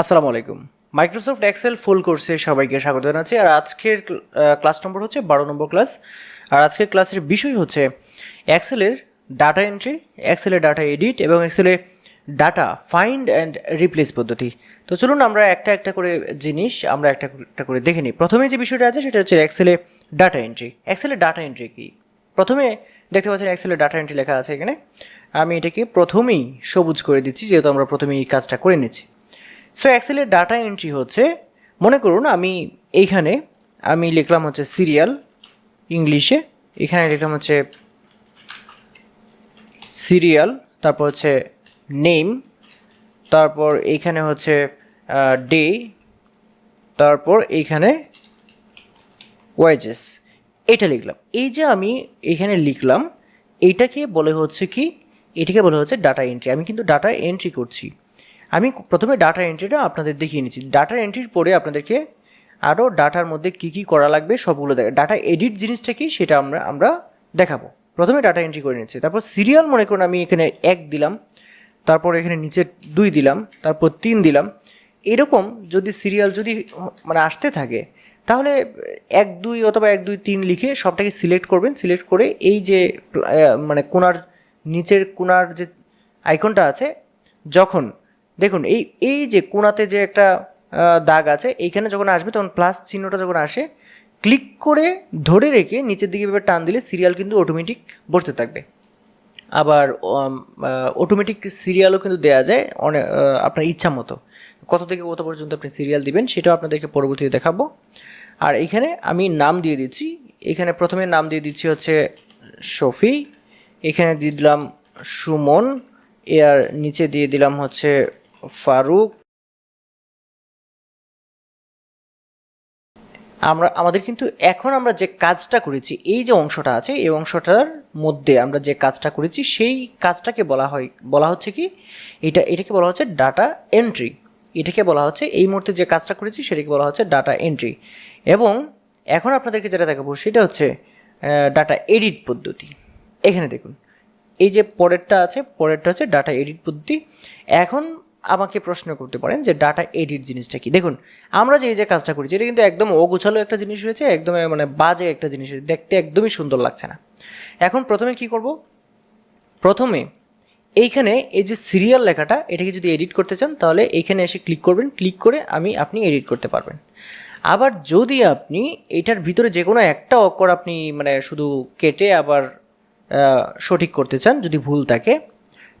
আসসালামু আলাইকুম। Microsoft Excel ফুল কোর্সে সবাইকে স্বাগত জানাচ্ছি। আর আজকের ক্লাস নম্বর হচ্ছে বারো নম্বর ক্লাস আর আজকের ক্লাসের বিষয় হচ্ছে এক্সেলের ডাটা এন্ট্রি এক্সেলের ডাটা এডিট এবং এক্সেলে ডাটা ফাইন্ড অ্যান্ড রিপ্লেস পদ্ধতি। তো চলুন আমরা একটা একটা করে জিনিস আমরা একটা একটা করে দেখে নিই। প্রথমে যে বিষয়টা আছে সেটা হচ্ছে এক্সেলে ডাটা এন্ট্রি এক্সেলের ডাটা এন্ট্রি কি? প্রথমে দেখতে পাচ্ছেন এক্সেলের ডাটা এন্ট্রি লেখা আছে এখানে। আমি এটাকে প্রথমেই সবুজ করে দিচ্ছি, যেহেতু আমরা প্রথমেই এই কাজটা করে নিচ্ছি। সো এক্সেলের ডাটা এন্ট্রি হচ্ছে, মনে করুন আমি এইখানে, আমি লিখলাম হচ্ছে সিরিয়াল ইংলিশে, এখানে লিখলাম হচ্ছে সিরিয়াল তারপর হচ্ছে নেম তারপর এইখানে হচ্ছে ডে তারপর এইখানে ওয়েজেস এটা লিখলাম। এই যে আমি এখানে লিখলাম, এইটাকে বলে হচ্ছে কি, এটাকে বলে হচ্ছে ডাটা এন্ট্রি আমি কিন্তু ডাটা এন্ট্রি করছি। আমি প্রথমে ডাটা এন্ট্রিটা আপনাদের দেখিয়ে নিচ্ছি। ডাটা এন্ট্রির পরে আপনাদেরকে আরও ডাটার মধ্যে কী কী করা লাগবে সবগুলো দেখা ডাটা এডিট জিনিসটা কি সেটা আমরা আমরা দেখাবো। প্রথমে ডাটা এন্ট্রি করে নিচ্ছি। তারপর সিরিয়াল মনে করুন আমি এখানে এক দিলাম, তারপর এখানে নিচে দুই দিলাম, তারপর তিন দিলাম। এরকম যদি সিরিয়াল যদি মানে আসতে থাকে, তাহলে এক, দুই অথবা এক, দুই, তিন লিখে সবটাকে সিলেক্ট করবেন। সিলেক্ট করে এই যে মানে কোনার নিচের কোনার যে আইকনটা আছে, যখন দেখুন, এই এই যে কোনাতে যে একটা দাগ আছে, এইখানে যখন আসবে তখন প্লাস চিহ্নটা যখন আসে ক্লিক করে ধরে রেখে নিচের দিকে এভাবে টান দিলে সিরিয়াল কিন্তু অটোমেটিক বসতে থাকবে। আবার অটোমেটিক সিরিয়ালও কিন্তু দেওয়া যায় অনেক আপনার ইচ্ছা মতো। কত থেকে কত পর্যন্ত আপনি সিরিয়াল দিবেন সেটাও আপনাদেরকে পরবর্তীতে দেখাবো। আর এখানে আমি নাম দিয়ে দিচ্ছি, এখানে প্রথমে নাম দিয়ে দিচ্ছি হচ্ছে শফি, এখানে দিয়ে দিলাম সুমন, এর নিচে দিয়ে দিলাম হচ্ছে ফারুক। আমরা, আমাদের কিন্তু এখন আমরা যে কাজটা করেছি, এই যে অংশটা আছে, এই অংশটার মধ্যে আমরা যে কাজটা করেছি, সেই কাজটাকে বলা হয়, বলা হচ্ছে কি, এটা, এটাকে বলা হচ্ছে ডাটা এন্ট্রি এটাকে বলা হচ্ছে, এই মুহূর্তে যে কাজটা করেছি, সেটাকে বলা হচ্ছে ডাটা এন্ট্রি এবং এখন আপনাদেরকে যেটা দেখাবো, সেটা হচ্ছে ডাটা এডিট পদ্ধতি। এখানে দেখুন, এই যে পরেরটা আছে, পরেরটা হচ্ছে ডাটা এডিট পদ্ধতি। এখন আমাকে প্রশ্ন করতে পারেন যে ডাটা এডিট জিনিসটা কি? দেখুন, আমরা যে এই যে কাজটা করেছি, এটা কিন্তু একদম অগোছালো একটা জিনিস হয়েছে, একদম মানে বাজে একটা জিনিস হয়েছে, দেখতে একদমই সুন্দর লাগছে না। এখন প্রথমে কি করব? প্রথমে এইখানে এই যে সিরিয়াল লেখাটা, এটাকে যদি এডিট করতে চান, তাহলে এইখানে এসে ক্লিক করবেন ক্লিক করে আমি, আপনি এডিট করতে পারবেন। আবার যদি আপনি এটার ভিতরে যে কোনো একটা অক্ষর আপনি মানে শুধু কেটে আবার সঠিক করতে চান, যদি ভুল থাকে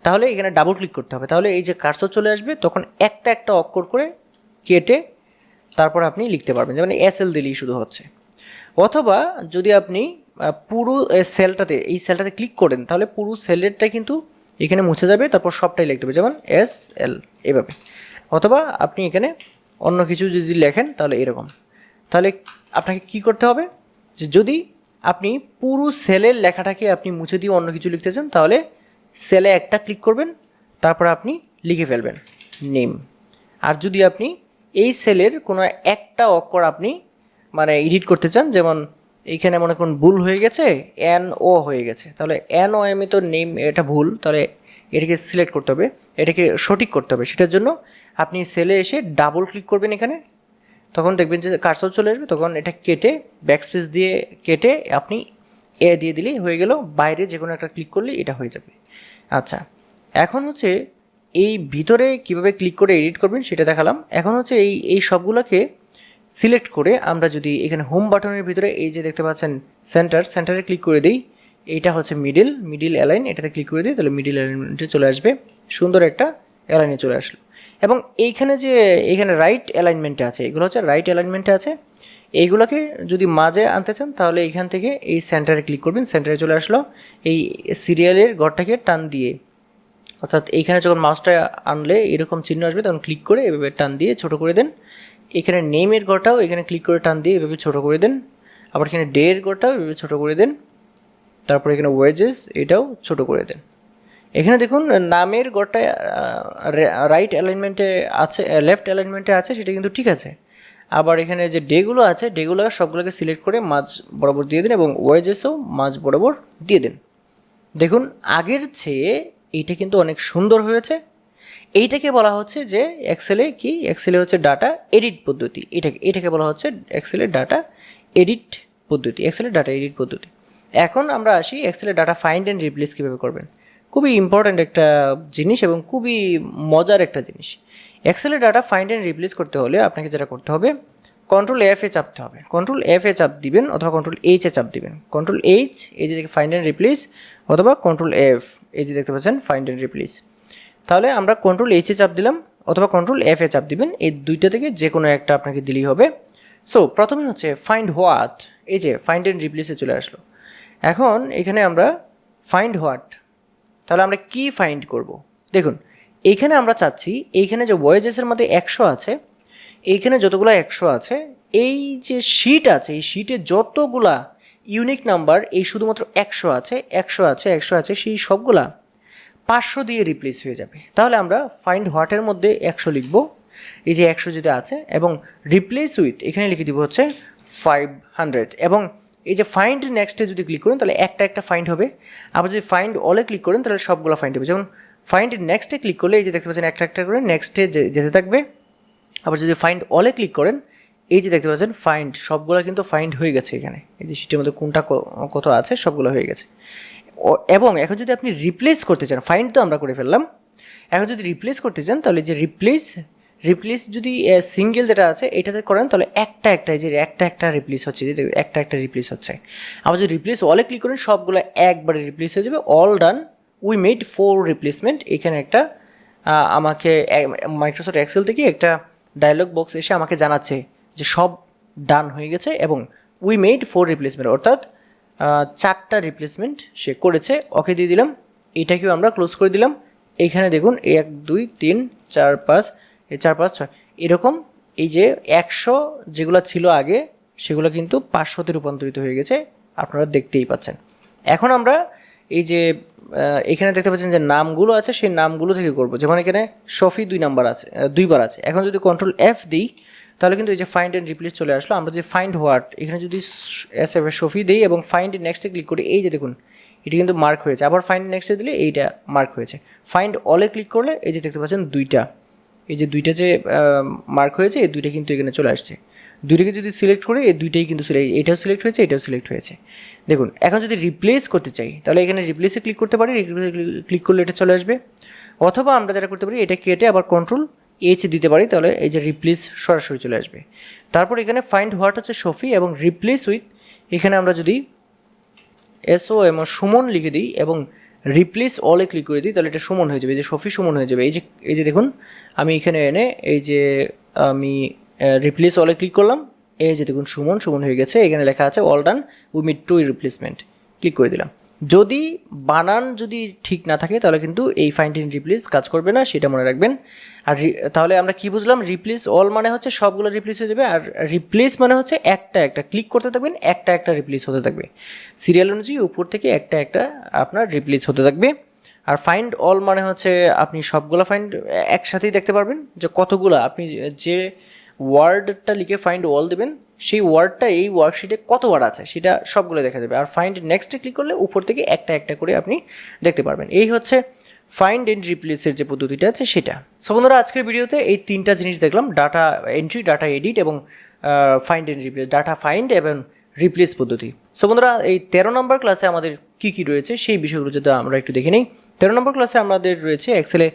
তাহলে এখানে ডাবল ক্লিক করতে হবে। তাহলে এই যে কার্সর চলে আসবে, তখন একটা একটা অক্ষর করে কেটে তারপর আপনি লিখতে পারবেন। যেমন এস এল দিলেই শুধু হচ্ছে। অথবা যদি আপনি পুরো সেলটাতে এই সেলটাতে ক্লিক করেন, তাহলে পুরো সেলেরটা কিন্তু এখানে মুছে যাবে, তারপর সবটাই লিখতে হবে। যেমন এস এল এভাবে। অথবা আপনি এখানে অন্য কিছু যদি লেখেন, তাহলে এরকম। তাহলে আপনাকে কি করতে হবে? যে যদি আপনি পুরো সেলের লেখাটাকে আপনি মুছে দিয়ে অন্য কিছু লিখতে চান, তাহলে সেলে একটা ক্লিক করবেন, তারপর আপনি লিখে ফেলবেন নেম আর যদি আপনি এই সেলের কোনো একটা অক্ষর আপনি মানে এডিট করতে চান, যেমন এইখানে মনে করুন ভুল হয়ে গেছে এন ও হয়ে গেছে, তাহলে এন ও এমে তো নেম এটা ভুল, তাহলে এটাকে সিলেক্ট করতে হবে, এটাকে সঠিক করতে হবে, সেটার জন্য আপনি সেলে এসে ডাবল ক্লিক করবেন এখানে, তখন দেখবেন যে কার্সর চলে আসবে, তখন এটা কেটে ব্যাকস্পেস দিয়ে কেটে আপনি এ দিয়ে দিলেই হয়ে গেল, বাইরে যে কোনো একটা ক্লিক করলেই এটা হয়ে যাবে। আচ্ছা এখন হচ্ছে এই ভিতরে কীভাবে ক্লিক করে এডিট করবেন সেটা দেখালাম। এখন হচ্ছে এই এই সবগুলোকে সিলেক্ট করে আমরা যদি এখানে হোম বাটনের ভিতরে এই যে দেখতে পাচ্ছেন সেন্টার সেন্টারে ক্লিক করে দিই, এইটা হচ্ছে মিডিল মিডিল অ্যালাইন এটাতে ক্লিক করে দিই, তাহলে মিডিল অ্যালাইনমেন্টে চলে আসবে। সুন্দর একটা অ্যালাইনে চলে আসলো। এবং এইখানে যে, এখানে রাইট অ্যালাইনমেন্টে আছে, এগুলো হচ্ছে রাইট অ্যালাইনমেন্টে আছে। এইগুলোকে যদি মাঝে আনতে চান, তাহলে এইখান থেকে এই সেন্টারে ক্লিক করবেন। সেন্টারে চলে আসলো। এই সিরিয়ালের ঘরটাকে টান দিয়ে, অর্থাৎ এইখানে যখন মাউসটা আনলে এরকম চিহ্ন আসবে, তখন ক্লিক করে এভাবে টান দিয়ে ছোট করে দেন। এখানে নেমের ঘরটাও এখানে ক্লিক করে টান দিয়ে এভাবে ছোট করে দেন। আবার এখানে ডের ঘরটাও এভাবে ছোট করে দেন। তারপর এখানে ওয়েজেস, এটাও ছোট করে দেন। এখানে দেখুন, নামের গড়টা রাইট অ্যালাইনমেন্টে আছে লেফট অ্যালাইনমেন্টে আছে, সেটা কিন্তু ঠিক আছে। আবার এখানে যে ডেগুলো আছে ডেগুলো সবগুলোকে সিলেক্ট করে মাছ বরাবর দিয়ে দিন এবং ওয়েজেসও মাছ বরাবর দিয়ে দিন। দেখুন, আগের চেয়ে এইটা কিন্তু অনেক সুন্দর হয়েছে। এইটাকে বলা হচ্ছে যে এক্সেলে কি? এক্সেলে হচ্ছে ডাটা এডিট পদ্ধতি। এটাকে এটাকে বলা হচ্ছে এক্সেলের ডাটা এডিট পদ্ধতি। এক্সেলের ডাটা এডিট পদ্ধতি। এখন আমরা আসি এক্সেলের ডাটা ফাইন্ড অ্যান্ড রিপ্লেস কীভাবে করবেন। খুবই ইম্পর্ট্যান্ট একটা জিনিস এবং খুবই মজার একটা জিনিস। এক্সেলের ডাটা ফাইন্ড অ্যান্ড রিপ্লেস করতে হলে আপনাকে যেটা করতে হবে কন্ট্রোল এফ এ চাপতে হবে। কন্ট্রোল এফ এ চাপ দিবেন অথবা কন্ট্রোল এইচ এ চাপ দিবেন। কন্ট্রোল এইচ এই যে ফাইন্ড অ্যান্ড রিপ্লেস অথবা কন্ট্রোল এফ এই যে দেখতে পাচ্ছেন ফাইন্ড অ্যান্ড রিপ্লেস তাহলে আমরা কন্ট্রোল এইচ এ চাপ দিলাম, অথবা কন্ট্রোল এফ এ চাপ দিবেন, এই দুইটা থেকে যে কোনো একটা আপনাকে দিলেই হবে। সো প্রথমে হচ্ছে ফাইন্ড হোয়াট এই যে ফাইন্ড অ্যান্ড রিপ্লেসে চলে আসলো। এখন এখানে আমরা ফাইন্ড হোয়াট তাহলে আমরা কি ফাইন্ড করব? দেখুন এইখানে আমরা চাচ্ছি, এইখানে যে ওয়েজেসের মধ্যে একশো আছে, এইখানে যতগুলো একশো আছে, এই যে শিট আছে, এই শিটে যতগুলা ইউনিক নাম্বার এই শুধুমাত্র একশো আছে একশো আছে একশো আছে, সেই সবগুলা পাঁচশো দিয়ে রিপ্লেস হয়ে যাবে। তাহলে আমরা ফাইন্ড হোয়াটের মধ্যে একশো লিখব। এই যে একশো যদি আছে, এবং রিপ্লেস উইথ এখানে লিখে দিব হচ্ছে ফাইভ হান্ড্রেড এবং এই যে ফাইন্ড নেক্সটে যদি ক্লিক করেন, তাহলে একটা একটা ফাইন্ড হবে। আবার যদি ফাইন্ড অলে ক্লিক করেন, তাহলে সবগুলো ফাইন্ড হবে। যেমন ফাইন্ড নেক্সটে ক্লিক করলে এই যে দেখতে পাচ্ছেন একটা একটা করে নেক্সটে যেতে থাকবে। আবার যদি ফাইন্ড অলে ক্লিক করেন, এই যে দেখতে পাচ্ছেন ফাইন্ড সবগুলো কিন্তু ফাইন্ড হয়ে গেছে এখানে। এই যে সিটের মধ্যে কোনটা কত আছে, সবগুলো হয়ে গেছে। এবং এখন যদি আপনি রিপ্লেস করতে চান ফাইন্ড তো আমরা করে ফেললাম। এখন যদি রিপ্লেস করতে চান, তাহলে যে রিপ্লেস রিপ্লেস যদি সিঙ্গেল যেটা আছে, এটাতে করেন, তাহলে একটা একটা যে একটা একটা রিপ্লেস হচ্ছে যে একটা একটা রিপ্লেস হচ্ছে। আবার যদি রিপ্লেস অলে ক্লিক করেন, সবগুলো একবারে রিপ্লেস হয়ে যাবে all done we made four replacement এখানে একটা আমাকে মাইক্রোসফট এক্সেল থেকে একটা ডায়লগ বক্স এসে আমাকে জানাচ্ছে যে সব ডান হয়ে গেছে এবং উই মেড ফোর রিপ্লেসমেন্ট অর্থাৎ চারটা রিপ্লেসমেন্ট সে করেছে। ওকে দিয়ে দিলাম, এটাকেও আমরা ক্লোজ করে দিলাম। এইখানে দেখুন, এক, দুই, তিন, চার, পাঁচ চার, পাঁচ, ছয়। এরকম এই যে একশো যেগুলো ছিল আগে, সেগুলো কিন্তু পাঁচশোতে রূপান্তরিত হয়ে গেছে, আপনারা দেখতেই পাচ্ছেন। এখন আমরা এই যে এখানে দেখতে পাচ্ছেন যে নামগুলো আছে, সেই নামগুলো থেকে করব। যেমন এখানে শফি দুই নাম্বার আছে দুইবার আছে। এখন যদি কন্ট্রোল এফ দিই, তাহলে কিন্তু এই যে ফাইন্ড অ্যান্ড রিপ্লেস চলে আসলো। আমরা যে ফাইন্ড হোয়াট এখানে যদি এস এফ শফি দিই এবং ফাইন্ড নেক্সটে ক্লিক করি, এই যে দেখুন, এটি কিন্তু মার্ক হয়েছে। আবার ফাইন্ড নেক্সটে দিলে এইটা মার্ক হয়েছে। ফাইন্ড অলে ক্লিক করলে এই যে দেখতে পাচ্ছেন দুইটা। এই যে দুইটা যে মার্ক হয়েছে, এই দুইটা কিন্তু এখানে চলে আসছে। দুইটাকে যদি সিলেক্ট করি, এই দুইটাই কিন্তু সিলেক্ট এটাও সিলেক্ট হয়েছে, এটাও সিলেক্ট হয়েছে। দেখুন, এখন যদি রিপ্লেস করতে চাই, তাহলে এখানে রিপ্লেসে ক্লিক করতে পারি ক্লিক করলে এটা চলে আসবে। অথবা আমরা যেটা করতে পারি, এটা কেটে আবার কন্ট্রোল এইচ দিতে পারি, তাহলে এই যে রিপ্লেস সরাসরি চলে আসবে। তারপর এখানে ফাইন্ড হোয়াট হচ্ছে সফি এবং রিপ্লেস উইথ এখানে আমরা যদি এসও এবং সুমন লিখে দিই এবং রিপ্লেস অলে ক্লিক করে দিই, তাহলে এটা সুমন হয়ে যাবে, এই যে সফি সুমন হয়ে যাবে। এই যে এই যে দেখুন, আমি এখানে এনে, এই যে আমি রিপ্লেস অলে ক্লিক করলাম এই যে দেখুন সুমন সুমন হয়ে গেছে, এখানে লেখা আছে all done we made two replacement click করে দিলাম। যদি বানান যদি ঠিক না থাকে, তাহলে কিন্তু এই ফাইন্ড ইন রিপ্লেস কাজ করবে না, সেটা মনে রাখবেন। আর তাহলে আমরা কি বুঝলাম? রিপ্লেস অল মানে হচ্ছে সবগুলো রিপ্লেস হয়ে যাবে, আর রিপ্লেস মানে হচ্ছে একটা একটা ক্লিক করতে থাকবেন, একটা একটা রিপ্লেস হতে থাকবে। সিরিয়াল অনুযায়ী উপর থেকে একটা একটা আপনার রিপ্লেস হতে থাকবে। আর ফাইন্ড অল মানে হচ্ছে আপনি সবগুলো ফাইন্ড একসাথেই দেখতে পারবেন যে কতগুলো, আপনি যে ওয়ার্ডটা লিখে ফাইন্ড অল দেবেন, সেই ওয়ার্ডটা এই ওয়ার্কশিটে কতবার আছে সেটা সবগুলো দেখা যাবে। আর ফাইন্ড নেক্সটে ক্লিক করলে উপর থেকে একটা একটা করে আপনি দেখতে পারবেন। এই হচ্ছে ফাইন্ড এন্ড রিপ্লেসের যে পদ্ধতিটা আছে সেটা। সো বন্ধুরা, আজকের ভিডিওতে এই তিনটা জিনিস দেখলাম ডাটা এন্ট্রি ডাটা এডিট এবং find and replace data find এবং রিপ্লেস পদ্ধতি। সো বন্ধুরা, এই তেরো নম্বর ক্লাসে আমাদের কী কী রয়েছে সেই বিষয়গুলো যদি আমরা একটু দেখে নিই। তেরো নম্বর ক্লাসে আমাদের রয়েছে এক্সেলে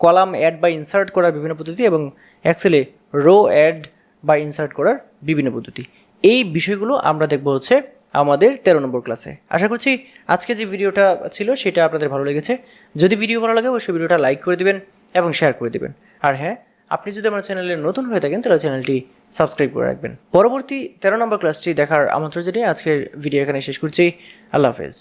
কলাম অ্যাড বা ইনসার্ট করার বিভিন্ন পদ্ধতি এবং এক্সেলে রো অ্যাড বা ইনসার্ট করার বিভিন্ন পদ্ধতি। এই বিষয়গুলো আমরা দেখব হচ্ছে আমাদের তেরো নম্বর ক্লাসে আশা করছি আজকে যে ভিডিওটা ছিল সেটা আপনাদের ভালো লেগেছে। যদি ভিডিও ভালো লাগে, অবশ্যই ভিডিওটা লাইক করে দেবেন এবং শেয়ার করে দেবেন। আর হ্যাঁ আপনি যদি আমার চ্যানেলে নতুন হয়ে থাকেন, তাহলে চ্যানেলটি সাবস্ক্রাইব করে রাখবেন। পরবর্তী তেরো নম্বর ক্লাসটি দেখার আমন্ত্রণ জানিয়ে আজকের ভিডিও এখানে শেষ করছি। আল্লাহ হাফেজ।